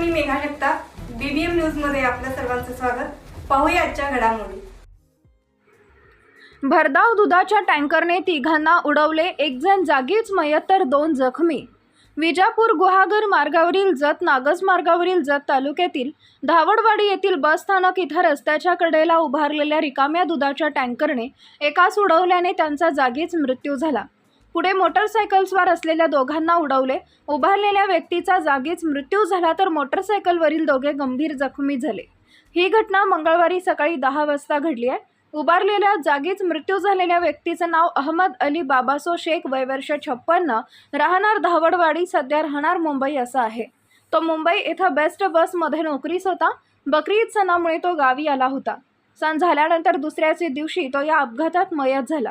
मी Megha Jagtap BBM न्यूजमध्ये आपल्या सर्वांचं स्वागत. पाहूया आजच्या घडामोडी. भरधाव दुधाच्या टँकरने तिघांना उडवले एक जण जागीच मयत तर दोन जखमी. विजापूर गुहागर मार्गावरील जत नागज मार्गावरील जत तालुक्यातील धावडवाडी येथील बस स्थानक इथं रस्त्याच्या कडेला उभारलेल्या रिकाम्या दुधाच्या टँकरने एकास उडवल्याने त्यांचा जागीच मृत्यू झाला. पुढे मोटरसायकलस्वार असलेल्या दोघांना उडवले. उभारलेल्या व्यक्तीचा जागीच मृत्यू झाला तर मोटरसायकलवरील दोघे गंभीर जखमी झाले. ही घटना मंगळवारी सकाळी दहा वाजता घडली आहे. उभारलेल्या जागीच मृत्यू झालेल्या व्यक्तीचं नाव अहमद अली बाबासो शेख वयवर्ष छप्पन्न राहणार धावडवाडी सध्या राहणार मुंबई असं आहे. तो मुंबई इथं बेस्ट बसमध्ये नोकरीस होता. बकरी ईद सणामुळे तो गावी आला होता. सण झाल्यानंतर दुसऱ्याच दिवशी तो या अपघातात मयत झाला.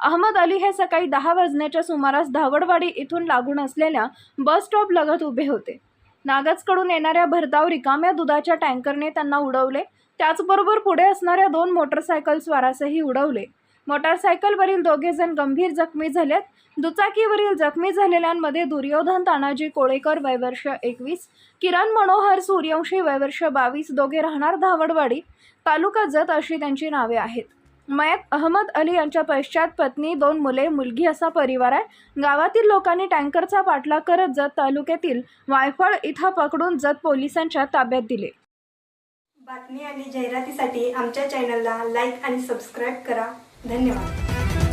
अहमद अली हे सकाळी दहा वाजण्याच्या सुमारास धावडवाडी इथून लागून असलेल्या बस स्टॉप लगत उभे होते. नागजकडून येणाऱ्या भरधाव रिकाम्या दुधाच्या टँकरने त्यांना उडवले. त्याचबरोबर पुढे असणाऱ्या दोन मोटरसायकल स्वारासही उडवले. मोटारसायकलवरील दोघे जण गंभीर जखमी झालेत. दुचाकीवरील जखमी झालेल्यांमध्ये दुर्योधन तानाजी कोळेकर वयवर्ष एकवीस किरण मनोहर सूर्यवंशी वयवर्ष बावीस दोघे राहणार धावडवाडी. तालुका जत अशी त्यांची नावे आहेत. मयत अहमद अली यांच्या पश्चात पत्नी दोन मुले मुलगी असा परिवार आहे. गावातील लोकांनी टँकरचा पाठलाग करत जत तालुक्यातील वायफळ इथं पकडून जत पोलिसांच्या ताब्यात दिले. बातमी आणि जाहिरातीसाठी आमच्या चॅनलला लाईक आणि सबस्क्राईब करा. धन्यवाद.